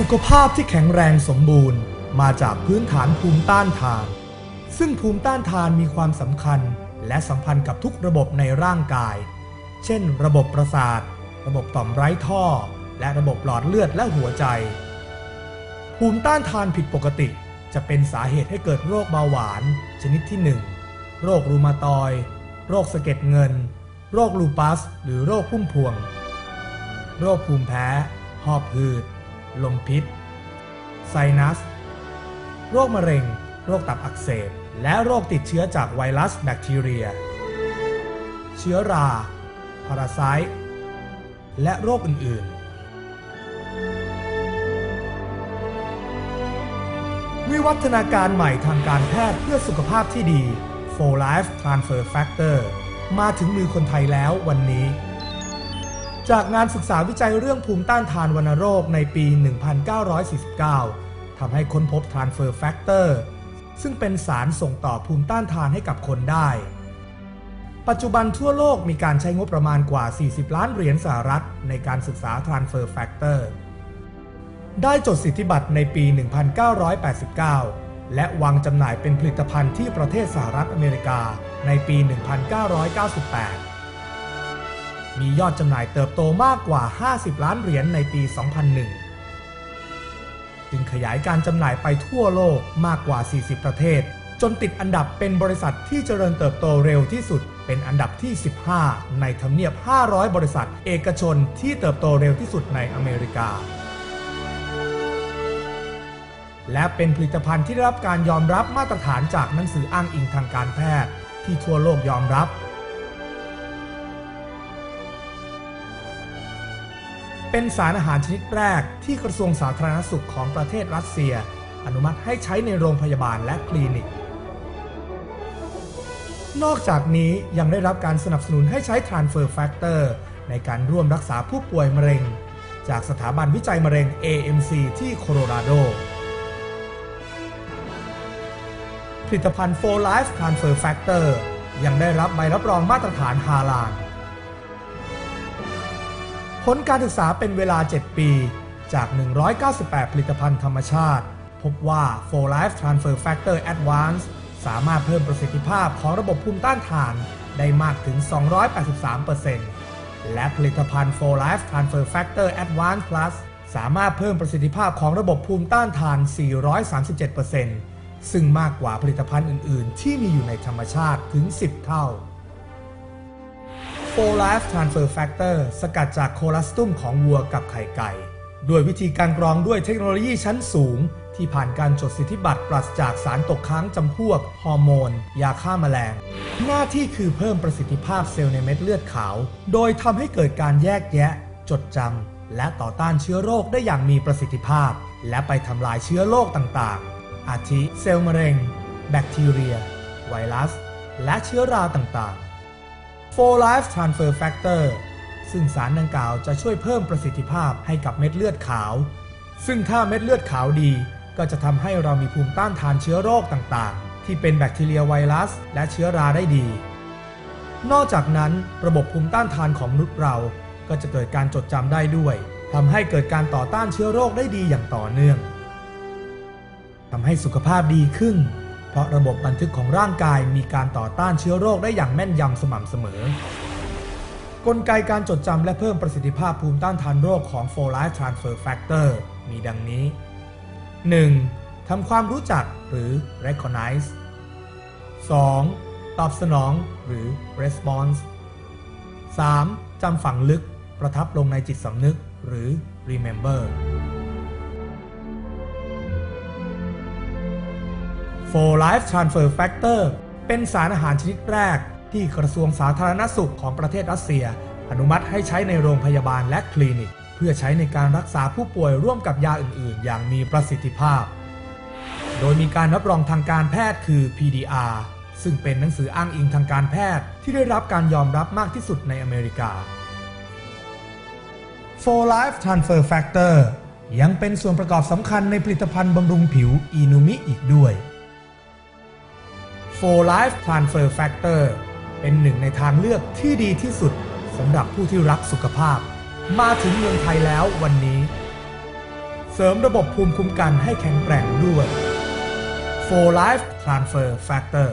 สุขภาพที่แข็งแรงสมบูรณ์ มาจากพื้นฐานภูมิต้านทาน ซึ่งภูมิต้านทานมีความสำคัญ และสัมพันธ์กับทุกระบบในร่างกาย เช่น ระบบประสาท ระบบต่อมไร้ท่อ และระบบหลอดเลือดและหัวใจ ภูมิต้านทานผิดปกติ จะเป็นสาเหตุให้เกิดโรคเบาหวาน ชนิดที่ 1 โรครูมาตอยโรคสะเก็ดเงิน โรคลูปัส หรือโรคพุ่มพวง โรคภูมิแพ้ หอบหืด ลมพิษ ไซนัส โรคมะเร็ง โรคตับอักเสบ และโรคติดเชื้อจากไวรัสแบคทีเรีย เชื้อรา พาราไซต์ และโรคอื่น ๆวิวัฒนาการใหม่ทางการแพทย์เพื่อสุขภาพที่ดี For Life Transfer Factor มาถึงมือคนไทยแล้ววันนี้ จากงานศึกษาวิจัยเรื่องภูมิต้านทานวัณโรคในปี 1949 ทำให้ค้นพบ Transfer Factor ซึ่งเป็นสารส่งต่อภูมิต้านทานให้กับคนได้ ปัจจุบันทั่วโลกมีการใช้งบประมาณกว่า 40 ล้านเหรียญสหรัฐในการศึกษา Transfer Factor ได้จดสิทธิบัตรในปี 1989 และวางจำหน่ายเป็นผลิตภัณฑ์ที่ประเทศสหรัฐอเมริกาในปี 1998 มียอดจำหน่ายเติบโตมากกว่า 50 ล้านเหรียญในปี 2001 จึงขยายการจำหน่ายไปทั่วโลกมากกว่า 40 ประเทศ จนติดอันดับเป็นบริษัทที่เจริญเติบโตเร็วที่สุด เป็นอันดับที่ 15 ในทำเนียบ 500 บริษัท เอกชนที่เติบโตเร็วที่สุดในอเมริกา และเป็นผลิตภัณฑ์ที่ได้รับการยอมรับมาตรฐานจากหนังสืออ้างอิงทางการแพทย์ ที่ทั่วโลกยอมรับ เป็นสารอาหารชนิดแรกที่กระทรวงสาธารณสุขของประเทศรัสเซีย อนุมัติให้ใช้ในโรงพยาบาลและคลินิก นอกจากนี้ยังได้รับการสนับสนุนให้ใช้ Transfer Factor ในการร่วมรักษาผู้ป่วยมะเร็ง จากสถาบันวิจัยมะเร็ง AMC ที่โคโลราโด ผลิตภัณฑ์ For Life Transfer Factor ยังได้รับใบรับรองมาตรฐานฮาลาล ผลการศึกษาเป็นเวลา 7 ปี จาก 198 ผลิตภัณฑ์ธรรมชาติ พบว่า For Life Transfer Factor Advance สามารถเพิ่มประสิทธิภาพของระบบภูมิต้านทานได้มากถึง 283%และผลิตภัณฑ์ For Life Transfer Factor Advance Plus สามารถเพิ่มประสิทธิภาพของระบบภูมิต้านทาน 437%ซึ่งมากกว่าผลิตภัณฑ์อื่น ๆ ที่มีอยู่ในธรรมชาติถึง 10 เท่า For Life Transfer Factor สกัดจากโคลัสตุมของวัวกับไข่ไก่ด้วยวิธีการกรองด้วยเทคโนโลยีชั้นสูง ที่ผ่านการจดสิทธิบัตรปราศจากสารตกค้างจำพวก ฮอร์โมน ยาฆ่ามาแมลง หน้าที่คือเพิ่มประสิทธิภาพเซลล์ในเม็ดเลือดขาว โดยทำให้เกิดการแยกแยะ จดจำและต่อต้านเชื้อโรคได้อย่างมีประสิทธิภาพ และไปทำลายเชื้อโรคต่างๆ อาทิเซลล์มะเร็ง แบคทีเรีย ไวรัส และเชื้อราต่างๆ For Life Transfer Factor ซึ่งสารดังกล่าวจะช่วยเพิ่มประสิทธิภาพให้กับเม็ดเลือดขาว ซึ่งถ้าเม็ดเลือดขาวดี ก็จะทำให้เรามีภูมิต้านทานเชื้อโรคต่างๆ ที่เป็นแบคทีเรียไวรัส และเชื้อราได้ดี นอกจากนั้นระบบภูมิต้านทานของมนุษย์เรา ก็จะเกิดการจดจำได้ด้วยทำให้เกิดการต่อต้านเชื้อโรคได้ดีอย่างต่อเนื่องทำให้สุขภาพดีขึ้น ราะระบบบันทึกของร่างกายมีการต่อต้านเชื้อโรคได้อย่างแม่นยำสม่ำเสมอ กลไกการจดจำและเพิ่มประสิทธิภาพภูมิต้านทานโรคของ For Life Transfer Factor มีดังนี้ 1. ทำความรู้จักหรือ recognize 2. ตอบสนองหรือ response 3. จำฝังลึกประทับลงในจิตสำนึกหรือ remember 4 Life Transfer Factor เป็นสารอาหารชนิดแรก ที่กระทรวงสาธารณสุขของประเทศรัสเซีย อนุมัติให้ใช้ในโรงพยาบาลและคลินิก เพื่อใช้ในการรักษาผู้ป่วยร่วมกับยาอื่น ๆ อย่างมีประสิทธิภาพ โดยมีการรับรองทางการแพทย์คือ PDR ซึ่งเป็นหนังสืออ้างอิงทางการแพทย์ ที่ได้รับการยอมรับมากที่สุดในอเมริกา For Life Transfer Factor ยังเป็นส่วนประกอบสำคัญในผลิตภัณฑ์บำรุงผิวอีนูมิอีกด้วย For Life Transfer Factor เป็นหนึ่งในทางเลือกที่ดีที่สุดสำหรับผู้ที่รักสุขภาพ มาถึงเมืองไทยแล้ววันนี้ เสริมระบบภูมิคุ้มกันให้แข็งแกร่งด้วย4 Life Transfer Factor